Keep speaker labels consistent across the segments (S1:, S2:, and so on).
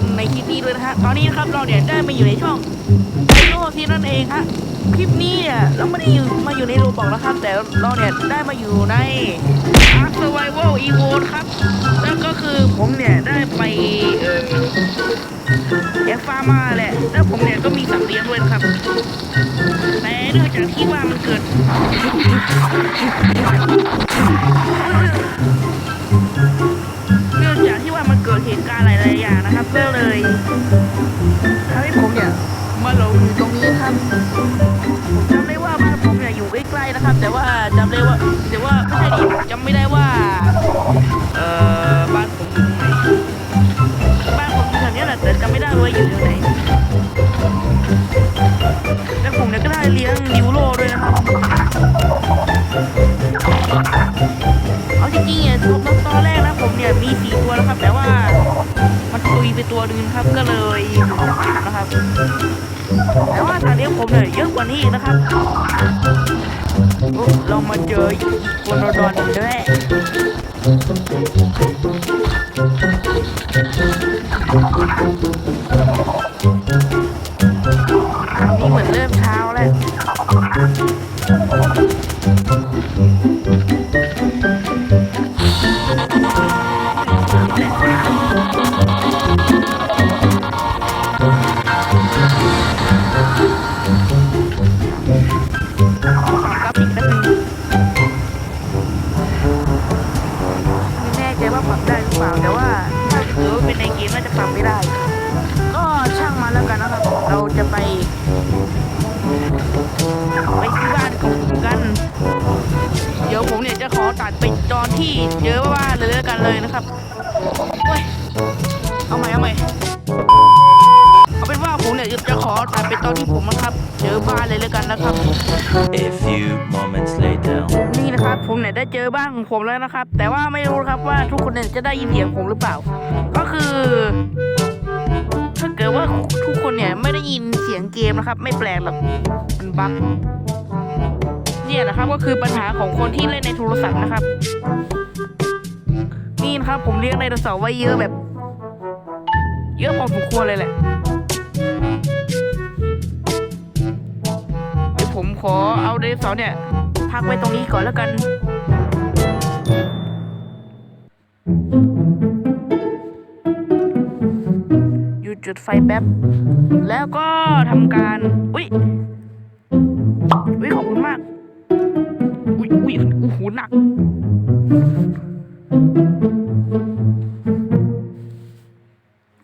S1: มในคลิปนี้ด้วยนะฮะ ตอนนี้นะครับเราเนี่ยได้มาอยู่ในช่องไอโอทีนั่นเองฮะ คลิปนี้เนี่ยเราไม่ได้อยู่มาอยู่ในโรบอกแล้วครับ แต่เราเนี่ยได้มาอยู่ใน Ark Survival Evo ครับแล้วก็คือผมเนี่ยได้ไปเออแอฟฟาร์มาแหละ แล้วผมเนี่ยก็มีสัตว์เลี้ยงด้วยนะครับ แต่เนื่องจากที่ว่ามันเกิด ลี้ยงนิวโรด้วยนะครับเอาจริงๆเนี่ยตอนตอนแรกนะผมเนี่ยมีสี่ตัวแล้วครับ แต่ว่ามันตุยไปตัวนึงครับก็เลยนะครับ แต่ว่าตอนนี้ผมเนี่ยเยอะกว่านี้อีกนะครับโอ้เรามาเจอคนโดนด้วย อนที่เจอว่าเลยแล้วกันเลยนะครับเว้ยเอาใหม่เอาใหม่เอาเป็นว่าผมเนี่ยจะขอตัดไปตอนที่ผมนะครับเจอบ้านเลยแล้วกันนะครับ
S2: A few moments later.
S1: นี่นะครับผมเนี่ยได้เจอบ้านของผมแล้วนะครับ แต่ว่าไม่รู้ครับว่าทุกคนเนี่ยจะได้ยินเสียงผมหรือเปล่า ก็คือถ้าเกิดว่าทุกคนเนี่ยไม่ได้ยินเสียงเกมนะครับ ไม่แปลกหรอกมันบั๊ก เนี่ยนะครับก็คือปัญหาของคนที่เล่นในโทรศัพท์นะครับ นี่นะครับผมเลี้ยงไดโนเสาร์ไว้เยอะแบบ เยอะพอสมควรเลยแหละเดี๋ยวผมขอเอาไดโนเสาร์เนี่ยพักไว้ตรงนี้ก่อนแล้วกันหยุดจุดไฟแป๊บ แล้วก็ทำการ อุ้ย อุ้ยอุ้ยโอ้โหหนัก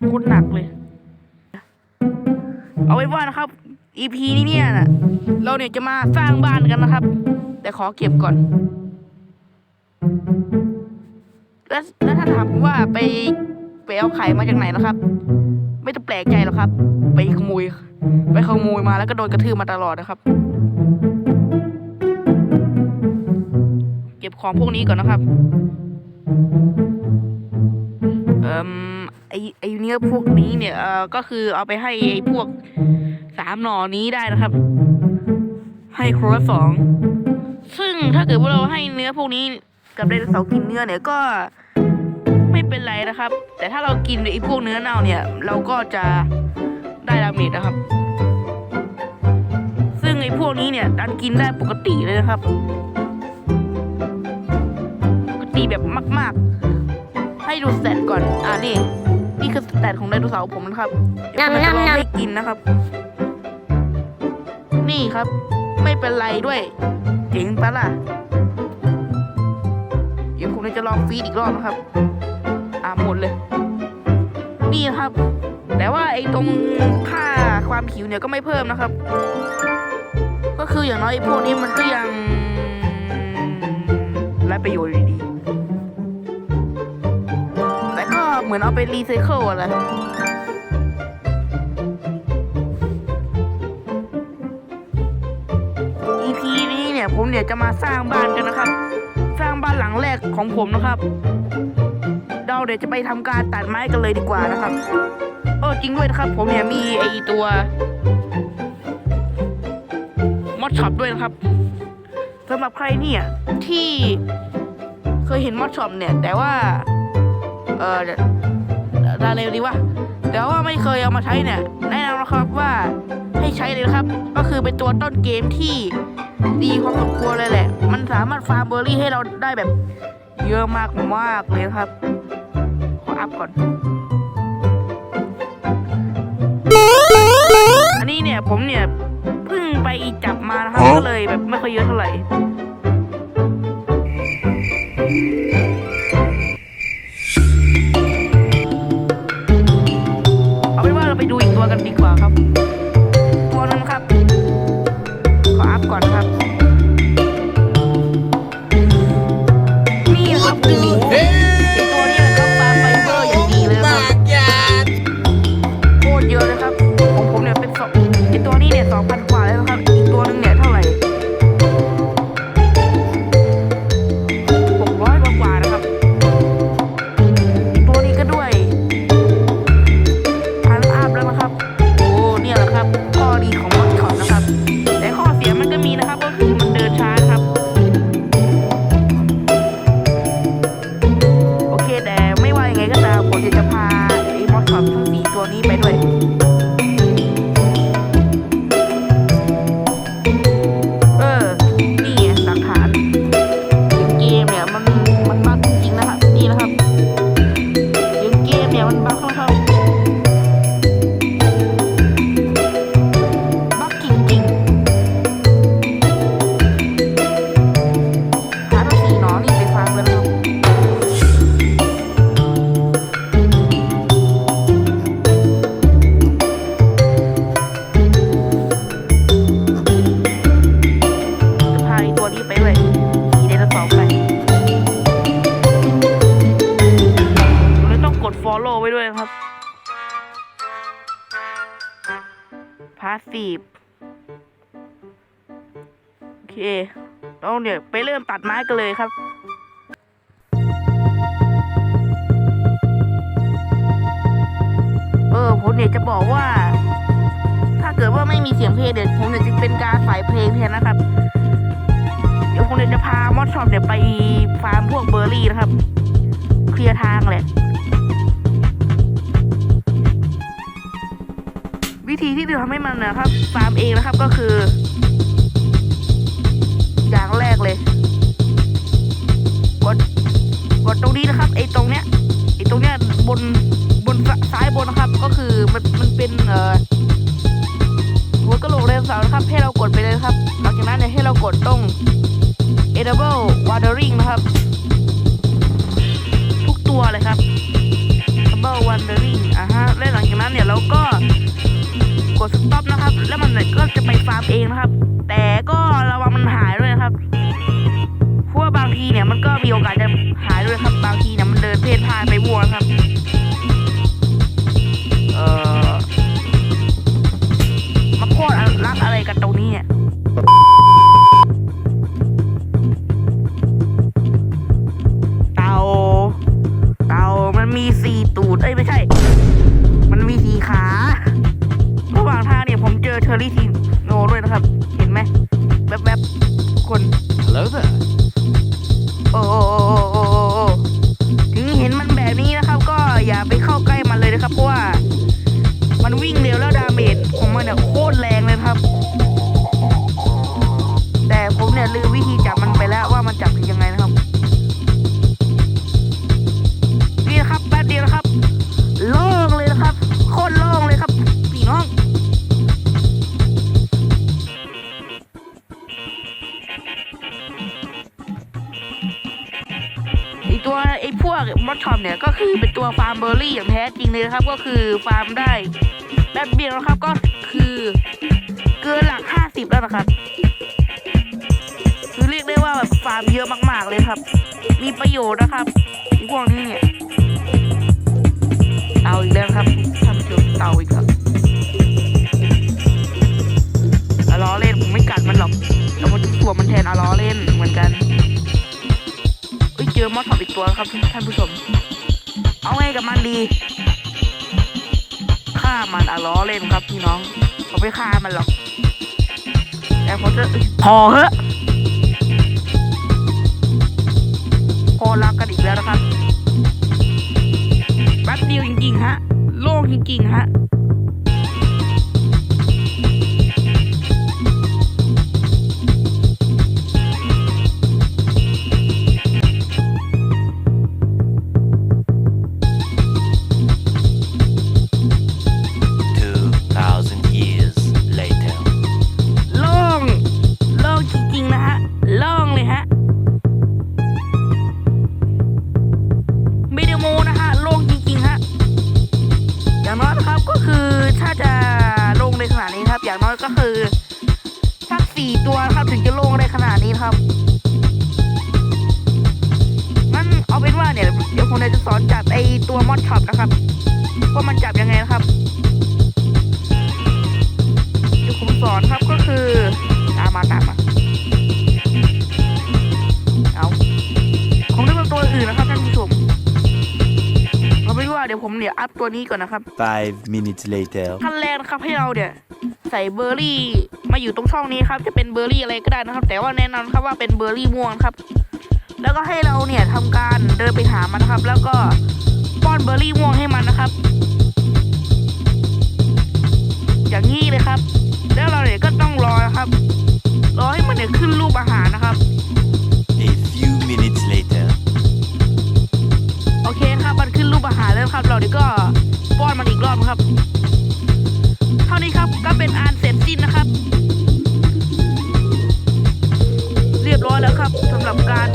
S1: โคตรหนักเลย เอาไว้ว่านะครับ EP นี้เนี่ยนะเราเนี่ยจะมาสร้างบ้านกันนะครับ แต่ขอเก็บก่อน แล้วแล้วถ้าถามผมว่าไปไปเอาไข่มาจากไหนนะครับ ไม่ต้องแปลกใจหรอกครับ ไปขโมย ไปขโมยมาแล้วก็โดนกระทืบมาตลอดนะครับ ของพวกนี้ก่อนนะครับ เอ่มไอไอเนื้อพวกนี้เนี่ยเอ่อก็คือเอาไปให้ไอพวกสามหน่อนี้ได้นะครับ ให้ครัวละสอง ซึ่งถ้าเกิดว่าเราให้เนื้อพวกนี้กับไดโนเสาร์กินเนื้อเนี่ยก็ไม่เป็นไรนะครับ แต่ถ้าเรากินไอพวกเนื้อเน่าเนี่ย เราก็จะได้ดาเมจนะครับ ซึ่งไอพวกนี้เนี่ยดันกินได้ปกติเลยนะครับ แบบมาก ๆ ให้ดูสแตทก่อน อ่านี่ นี่คือสแตทของไดโนเสาร์ผมนะครับเดี๋ยวผมจะลองให้กินนะครับ นี่ครับ ไม่เป็นไรด้วย เจ๋งปะล่ะ เดี๋ยวผมจะลองฟีดอีกรอบนะครับ อ่าหมดเลย นี่นะครับ แต่ว่าไอ้ตรงค่าความหิวเนี่ยก็ไม่เพิ่มนะครับ ก็คืออย่างน้อยไอ้พวกนี้มันก็ยังไรประโยชน์ เหมือนเอาไปรีไซเคิลอะไร EP นี้เนี่ยผมเนี่ยจะมาสร้างบ้านกันนะครับ สร้างบ้านหลังแรกของผมนะครับเราเดี๋ยวจะไปทำการตัดไม้กันเลยดีกว่านะครับเออจริงด้วยนะครับ ผมเนี่ยมีไอตัวมอดช็อปด้วยนะครับสำหรับใครเนี่ยที่เคยเห็นมอดช็อปเนี่ย แต่ว่า เออ ดาเร็วดีวะแต่ว่าไม่เคยเอามาใช้เนี่ยแนะนำนะครับว่าให้ใช้เลยนะครับ ก็คือเป็นตัวต้นเกมที่ดีพอสมควรเลยแหละ มันสามารถฟาร์มเบอร์รี่ให้เราได้แบบ เยอะมากมากๆเลยครับ ขออัพก่อน อันนี้เนี่ยผมเนี่ยเพิ่งไปจับมานะครับก็เลยแบบไม่ค่อยเยอะเท่าไหร่ กันดีกว่าครับ อ้มอสคอตทั้งสี่ตัวนี้ไปด้วย พาสซีฟโอเคเราเดี๋ยวไปเริ่มตัดไม้กันเลยครับเออผมเนี่ยจะบอกว่า ถ้าเกิดว่าไม่มีเสียงเพลงเดี๋ยวผมเนี่ยจะเป็นการใส่เพลงแทนนะครับ เดี๋ยวผมเนี่ยจะพามอดชอปเนี่ยไปฟาร์มพวกเบอร์รี่นะครับ เคลียร์ทางแหละ วิธีที่จะทำให้มันนะครับ ฟาร์มเองนะครับก็คือ อย่างแรกเลย กด กดตรงนี้นะครับ ไอ้ตรงเนี้ยไอ้ตรงเนี้ยบนบนซ้ายบนนะครับ ก็คือมันมันเป็นเอ่อหัวกระโหลกไดโนเสาร์นะครับ ให้เรากดไปเลยนะครับ หลังจากนั้นเนี่ยให้เรากดตรง แล้วมันก็จะไปฟาร์มเองนะครับ แต่ก็ระวังมันหายด้วยนะครับเพราะว่าบางทีเนี่ยมันก็มีโอกาสจะหายด้วยครับ บางทีเนี่ยมันเดินเพ่นพ่านไปวัวครับ เอ่อมาโคตรรักอะไรกันตรงนี้เนี่ย ผ ตัวฟาร์มเบอร์รี่อย่างแท้จริงเลยนะครับ ก็คือฟาร์มได้แป๊บเดียวนะครับก็คือเกินหลัก 50 แล้วนะครับ คือเรียกได้ว่าแบบฟาร์มเยอะมาก ๆเลยครับ มีประโยชน์นะครับพวกนี้เนี่ย ฆ่ามันอะล้อเล่นครับพี่น้องผมไม่ฆ่ามันหรอกแต่ผมจะพอเหอะพอรักกันอีกแล้วนะครับแป๊บเดียวจริงๆฮะ โล่งจริงๆฮะ สักสี่ตัวนะครับถึงจะลงได้ขนาดนี้ครับงั้นเอาเป็นว่าเนี่ยเดี๋ยวผมจะสอนจับไอตัวมอดช็อปนะครับว่ามันจับยังไงนะครับเดี๋ยวผมสอนครับก็คือตามมาตามมาเอาของเรื่องตัวอื่นนะครับท่านผู้ชมเอาเป็นว่าเดี๋ยวผมเนี่ยอัพตัวนี้ก่อนนะครับ
S2: 5 minutes later.
S1: ขั้นแรกนะครับให้เราเนี่ยใส่เบอร์รี่ มาอยู่ตรงช่องนี้ครับ จะเป็นเบอร์รี่อะไรก็ได้นะครับ แต่ว่าแน่นอนครับว่าเป็นเบอร์รี่ม่วงครับ แล้วก็ให้เราเนี่ยทำการเดินไปหามันนะครับ แล้วก็ป้อนเบอร์รี่ม่วงให้มันนะครับ อย่างนี้เลยครับ แล้วเราเนี่ยก็ต้องรอนะครับ รอให้มันเนี่ยขึ้นรูปอาหารนะครับ
S2: A few minutes later.
S1: โอเคครับมันขึ้นรูปอาหารแล้วครับ เราเดี๋ยวก็ป้อนมันอีกรอบครับเท่านี้ครับก็เป็นอันเสร็จสิ้นนะครับ เรียบร้อยแล้วครับสำหรับการ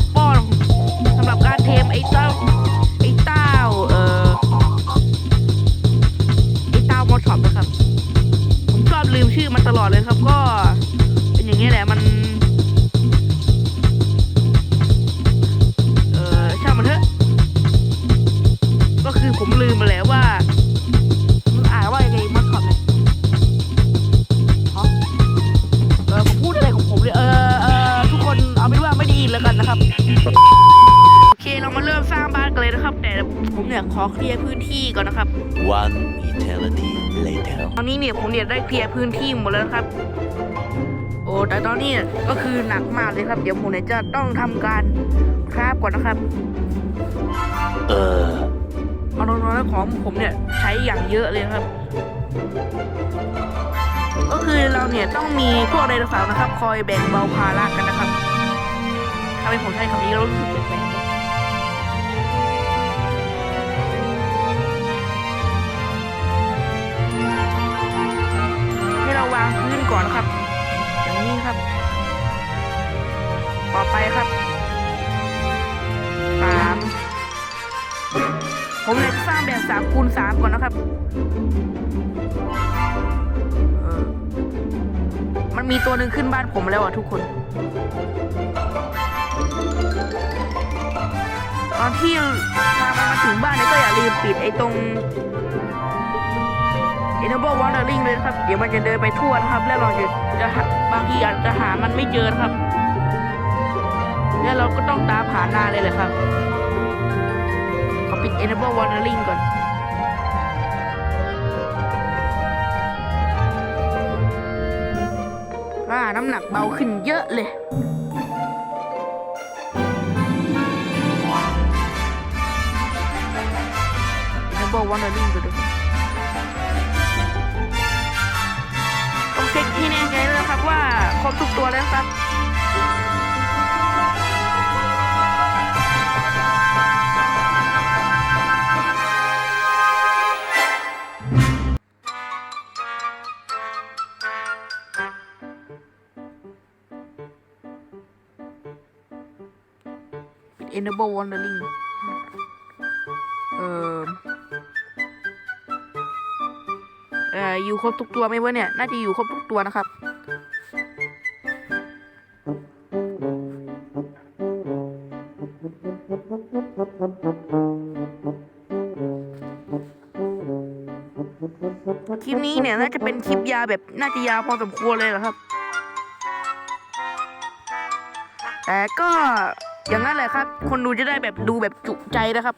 S1: เนี่ยขอเคลียร์พื้นที่ก่อนนะครับ
S2: One eternity later.
S1: ตอนนี้เนี่ยผมเนี่ยได้เคลียร์พื้นที่หมดแล้วนะครับ โอ้แต่ตอนนี้ก็คือหนักมากเลยครับ เดี๋ยวผมเนี่ยจะต้องทำการคราฟก่อนนะครับ
S2: Uh.
S1: เอาน้อยๆของผมเนี่ยใช้อย่างเยอะเลยครับ ก็คือเราเนี่ยต้องมีพวกไดโนเสาร์นะครับ คอยแบ่งเบาภาระกันนะครับทำไมผมใช้คำนี้แล้วรู้สึกแปลก อนะครับ อย่างนี้ครับ ต่อไปครับสามผมเลยสร้างแบบสามคูณสามก่อนนะครับมันมีตัวหนึ่งขึ้นบ้านผมแล้วอะทุกคน ตอนที่พามันมาถึงบ้านเนี่ยก็อย่าลืมปิดไอ้ตรง Enable Wandering เลยนะครับ เดี๋ยวมันจะเดินไปทั่วนะครับ แล้วเราจะจะบางทีอาจจะหามันไม่เจอครับ แล้วเราก็ต้องตามหานานเลยแหละครับขอปิด enable wandering ก่อนว่าน้ำหนักเบาขึ้นเยอะเลย enable wandering ไปดูต้อ แล้วครับปิด enable wandering เอ่อเอ่ออยู่ครบทุกตัวไหมวะเนี่ย น่าจะอยู่ครบทุกตัวนะครับ คลิปนี้เนี่ยน่าจะเป็นคลิปยาวแบบน่าจะยาวพอสมควรเลยเหรอครับ แต่ก็อย่างนั้นแหละครับ คนดูจะได้แบบดูแบบจุใจนะครับ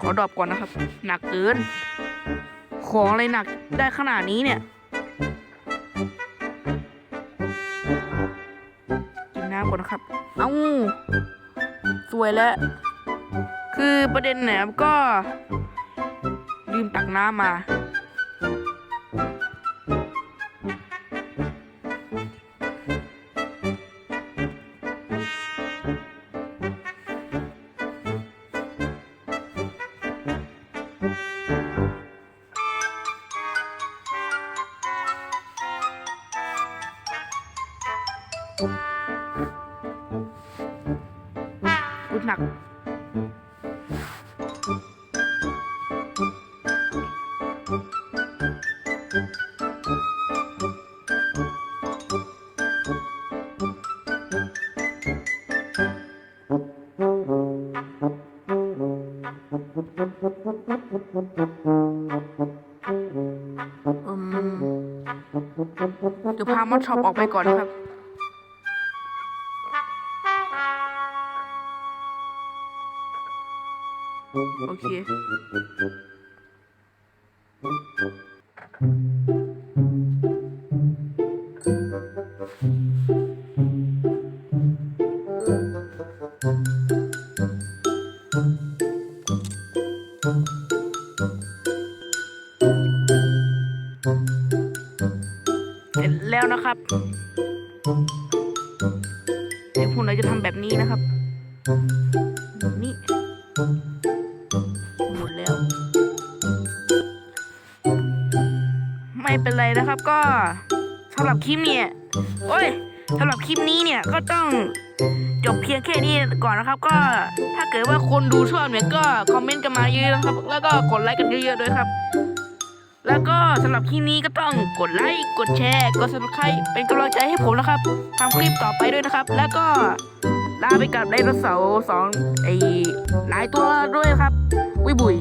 S1: ขอดรอปก่อนนะครับ หนักเกิน ของอะไรหนักได้ขนาดนี้เนี่ย นะครับ เอ้าวยแล้ว คือประเด็นเนี่ยก็ลืมตักน้ำมาอุ หนักเดี๋ยวพามอดช็อปออกไปก่อนนะครับ โอเค เสร็จแล้วนะครับเดี๋ยวพวกเราจะทำแบบนี้นะครับ นี่ หมดแล้ว ไม่เป็นไรนะครับก็สำหรับคลิปเนี่ยโอ้ยสำหรับคลิปนี้เนี่ยก็ต้องจบเพียงแค่นี้ก่อนนะครับ ก็ถ้าเกิดว่าคนดูชอบเนี่ยก็คอมเมนต์กันมาเยอะๆนะครับ แล้วก็กดไลค์กันเยอะๆด้วยครับ แล้วก็สำหรับคลิปนี้ก็ต้องกดไลค์กดแชร์กด subscribe เป็นกำลังใจให้ผมนะครับทำคลิปต่อไปด้วยนะครับ แล้วก็ ลาไปกับไดโนเสาร์สองไอหลายตัวด้วยครับวิบุย